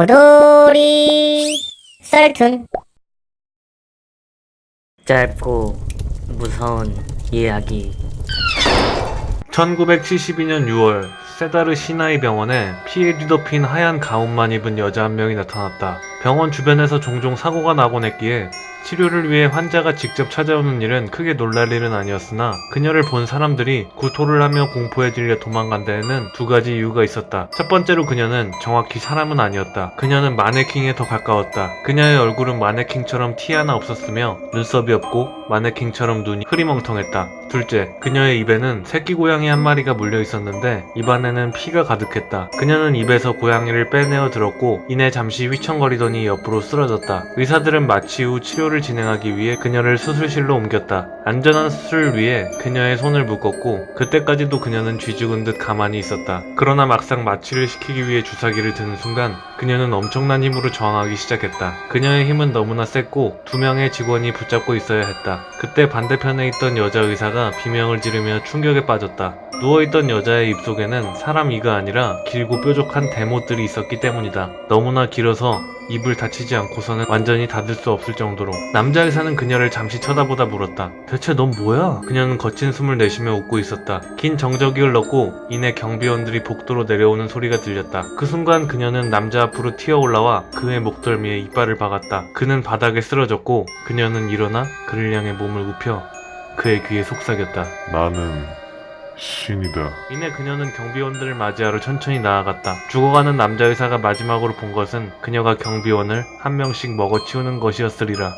호돌이. 썰툰. 짧고 무서운 이야기 1972년 6월 세다르 시나이 병원에 피에 뒤덮인 하얀 가운만 입은 여자 한 명이 나타났다. 병원 주변에서 종종 사고가 나곤 했기에 치료를 위해 환자가 직접 찾아오는 일은 크게 놀랄 일은 아니었으나 그녀를 본 사람들이 구토를 하며 공포에 질려 도망간 데에는 두 가지 이유가 있었다. 첫 번째로 그녀는 정확히 사람은 아니었다. 그녀는 마네킹에 더 가까웠다. 그녀의 얼굴은 마네킹처럼 티 하나 없었으며 눈썹이 없고 마네킹처럼 눈이 흐리멍텅했다. 둘째, 그녀의 입에는 새끼 고양이 한 마리가 물려 있었는데 입안에는 피가 가득했다. 그녀는 입에서 고양이를 빼내어 들었고 이내 잠시 휘청거리더니 옆으로 쓰러졌다. 의사들은 마취 후 치료를 진행하기 위해 그녀를 수술실로 옮겼다. 안전한 수술을 위해 그녀의 손을 묶었고 그때까지도 그녀는 쥐죽은 듯 가만히 있었다. 그러나 막상 마취를 시키기 위해 주사기를 드는 순간 그녀는 엄청난 힘으로 저항하기 시작했다. 그녀의 힘은 너무나 셌고 두 명의 직원이 붙잡고 있어야 했다. 그때 반대편에 있던 여자 의사 가 비명을 지르며 충격에 빠졌다. 누워있던 여자의 입속에는 사람 이가 아니라 길고 뾰족한 대못들이 있었기 때문이다. 너무나 길어서 입을 다치지 않고서는 완전히 닫을 수 없을 정도로 남자 의사는 그녀를 잠시 쳐다보다 물었다. 대체 넌 뭐야? 그녀는 거친 숨을 내쉬며 웃고 있었다. 긴 정적이 흘렀고 이내 경비원들이 복도로 내려오는 소리가 들렸다. 그 순간 그녀는 남자 앞으로 튀어 올라와 그의 목덜미에 이빨을 박았다. 그는 바닥에 쓰러졌고 그녀는 일어나 그를 향해 몸을 굽혀 그의 귀에 속삭였다. 나는 신이다. 이내 그녀는 경비원들을 맞이하러 천천히 나아갔다. 죽어가는 남자 의사가 마지막으로 본 것은 그녀가 경비원을 한 명씩 먹어치우는 것이었으리라.